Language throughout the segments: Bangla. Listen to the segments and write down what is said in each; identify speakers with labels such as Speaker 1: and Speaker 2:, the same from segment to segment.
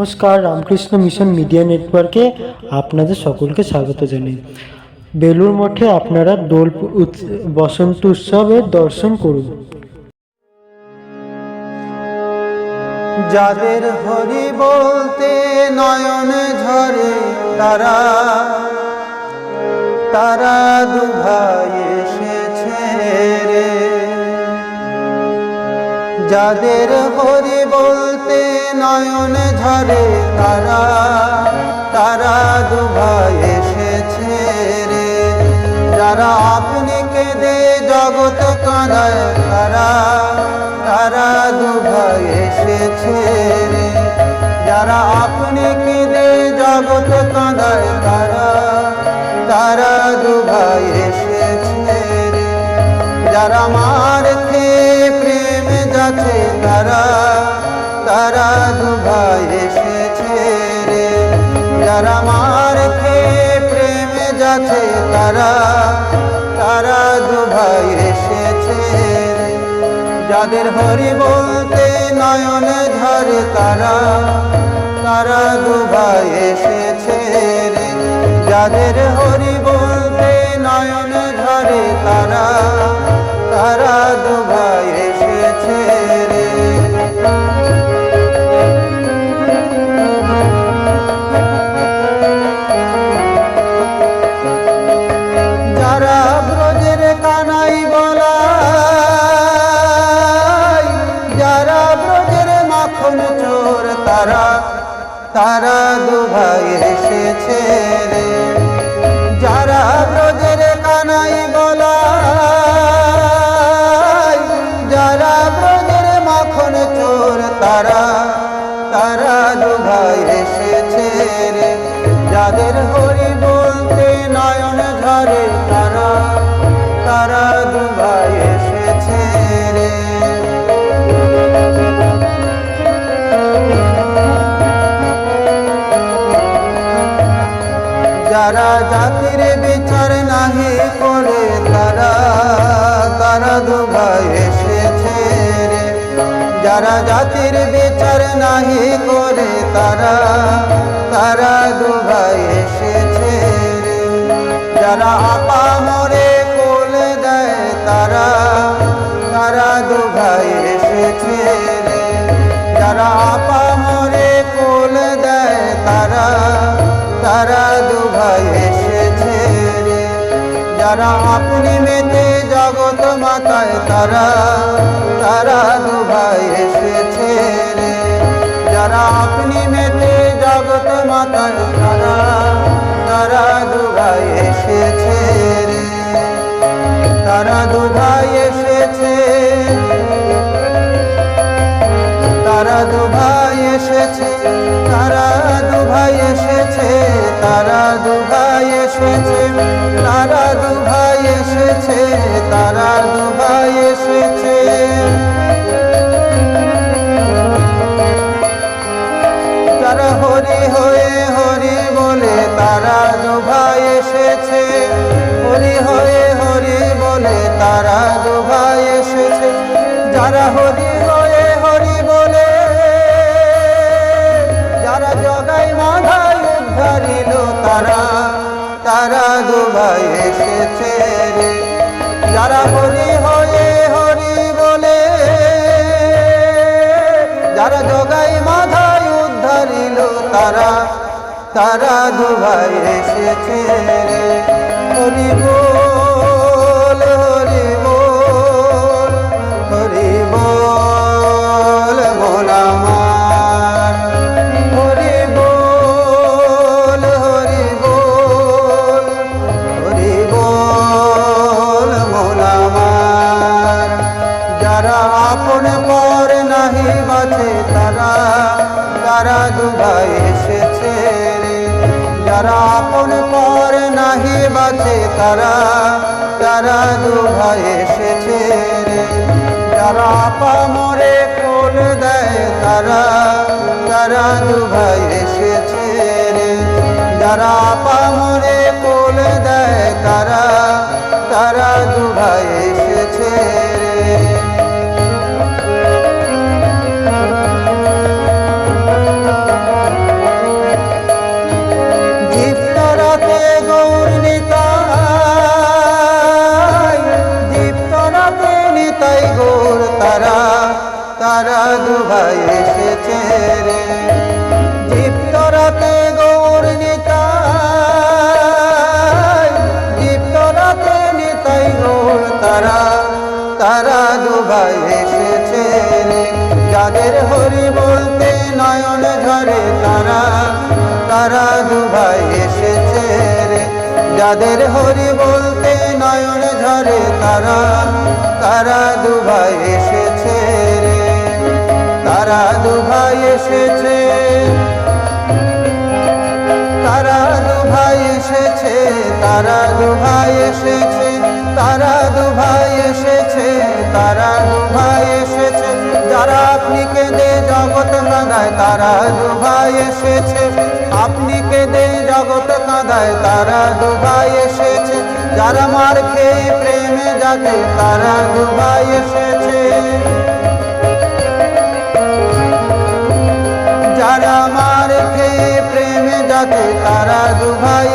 Speaker 1: নমস্কার, রামকৃষ্ণ মিশন মিডিয়া নেটওয়ার্কে আপনাদের সকলকে স্বাগত জানাই। বেলুর মঠে আপনারা দোল বসন্ত উৎসবের দর্শন করুন।
Speaker 2: যাদের হরি বলতে নয়ন ঝরে তারা তারা দুভাই এসেছে রে। যাদের হরি বলতে নয়ন ঝরে তারা তারা দুভাই এসেছে রে। যারা আপনি কেঁদে জগৎ কাঁদায় তারা তারা দুভাই এসেছে রে। যারা আপনি কেঁদে জগৎ কাঁদায় তারা তারা দুভাই এসেছে রে। যারা মার যাদের হরি বলতে নয়ন ঝরে তারা তারা দুভাই এসেছে রে। যাদের হরি বলতে নয়ন ঝরে তারা তারা তারা দুভাই এসেছে রে। যারা ব্রজের কানাই বলা যারা ব্রজের মাখন চোর, তারা তারা দুভাই এসেছে রে। যাদের তারা এসেছে রে। যারা জাতির বিচার নাহি করে, তারা তারা দুভাই এসেছে রে। যারা আপা মরে কোলে দেয়, তারা তারা দুভাই এসেছে রে। যারা আপা মরে কোলে দেয়, তারা তারা দুভাই এসেছে রে। যারা আপনি মেতে জগৎ মাতায় তারা তারা দুভাই এসেছে রে। যারা আপনি মেতে জগৎ মাতায় তারা তারা দুভাই এসেছে রে। তারা দুভাই এসেছে। তারা দুভাই এসেছে, তারা দুভাই এসেছে, তারা দুভাই এসেছে, তারা দুভাই এসেছে, তারা দুভাই এসেছে। তারা হরি হয়ে হরি বলে, তারা দুভাই এসেছে। হরি হয়ে হরি বলে, তারা দুভাই এসেছে। যারা হরি হরি উদ্ধারিল তারা দুবাই এসেছে রে। যারা হরি হয়ে হরি বলে, যারা জগাই মাথায় উদ্ধারিল তারা তারা দুবাই এসেছে রে। হরি তারা দুভাই এসেছে রে। যারা আপা মরে কোল দেয়, তারা তারা দুভাই এসেছে রে। যারা আপা মরে দুবাই এসেছে রে। যাদের হরি বলতে নয়ন ঝরে তারা তারা দুভাই এসেছে রে। যাদের হরি বলতে নয়ন ঝরে তারা তারা দুবাই এসেছে রে। তারা দুভাই এসেছে। তারা দুভাই এসেছে, তারা দুভাই এসেছে, তারা দুভাই এসেছে। তারা দুভাই এসেছে, যারা আপনি কেঁদে জগৎ কাঁদায়, তারা দুভাই এসেছে। আপনি কেঁদে জগৎ কাঁদায়, তারা দুভাই এসেছে। যারা মার খেয়ে প্রেমে যাকে তারা দুভাই এসেছে। যারা মার খেয়ে প্রেমে যাতে তারা দুভাই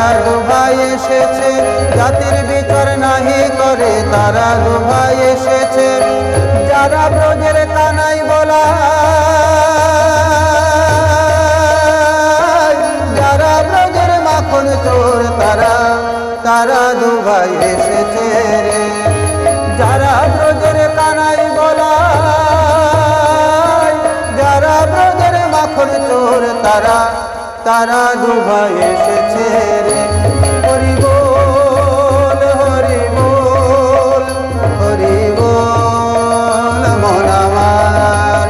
Speaker 2: তারা দুভাই এসেছে, জাতির বিচার নাহি করে, তারা দুভাই এসেছে। যারা ব্রজের কানাই বলা যারা ব্রজের মাখন চোর, তারা তারা দুভাই এসেছে যারা ব্রজের কানাই বলা যারা ব্রজের মাখন চোর, তারা তারা দুভাই এসেছে। রে, হরি বল হরি বল হরি বল আমার।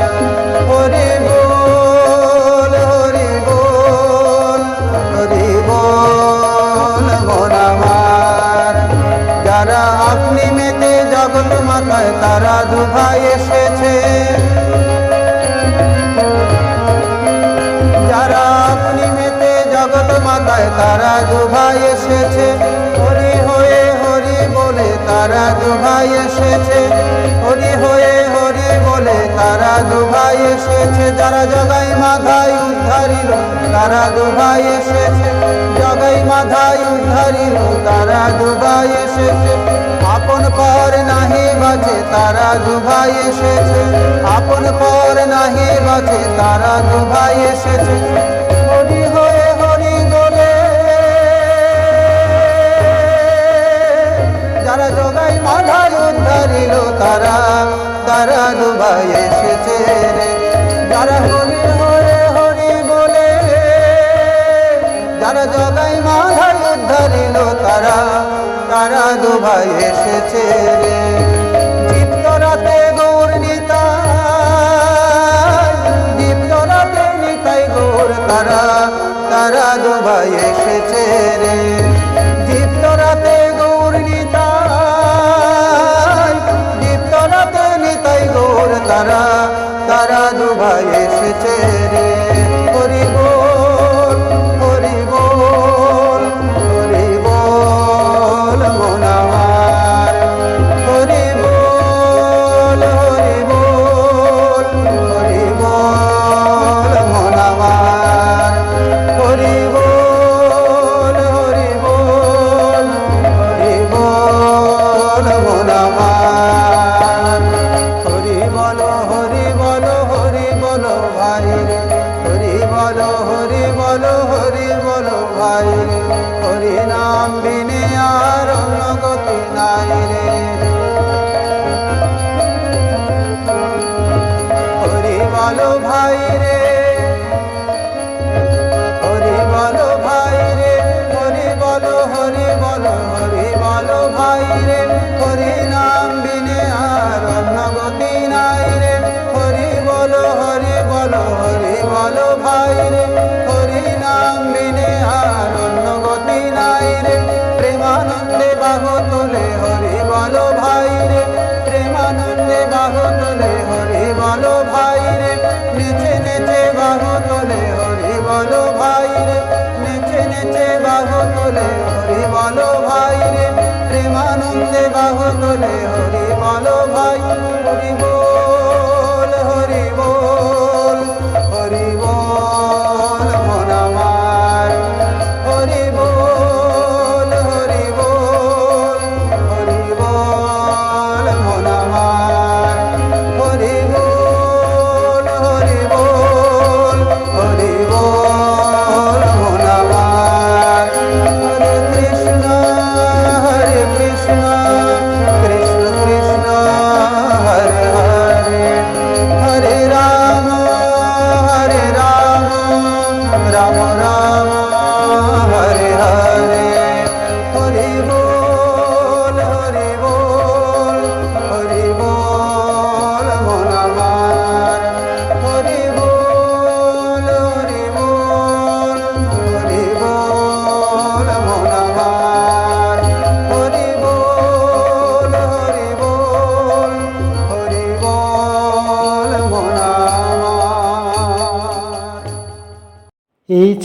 Speaker 2: হরি বল হরি বল হরি বল আমার। যারা আপনি মেতে মাথায় তারা দুভাই এসেছে। তারা দুভাই এসেছে। হরি হয়ে হরি বলে তারা দুভাই এসেছে। হরি হয়ে হরি বলে তারা দুভাই এসেছে। যারা জগাই মাথায় উদ্ধারিল তারা দুভাই এসেছে। জগাই মাথায় উদ্ধারিল তারা দুভাই এসেছে। আপন পর নাহি বাজে তারা দুভাই এসেছে। আপন পর নাহি বাজে তারা দুভাই এসেছে। বল ভাই রে প্রেমানন্দে বাহু তোলে হরি বলো ভাই হরি বল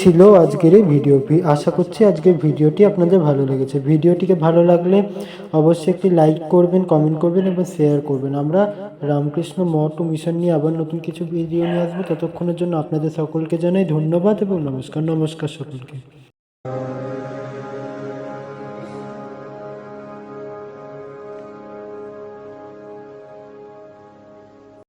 Speaker 1: ছিল আজকের এই ভিডিও আশা করছি আজকের ভিডিওটি আপনাদের ভালো লেগেছে। ভিডিওটিকে ভালো লাগলে অবশ্যই একটি লাইক করবেন কমেন্ট করবেন এবং শেয়ার করবেন। আমরা রামকৃষ্ণ মঠ মিশন নিয়ে আবার নতুন কিছু ভিডিও নিয়ে আসব। ততক্ষণের জন্য আপনাদের সকলকে জানাই ধন্যবাদ এবং নমস্কার। নমস্কার সকলকে।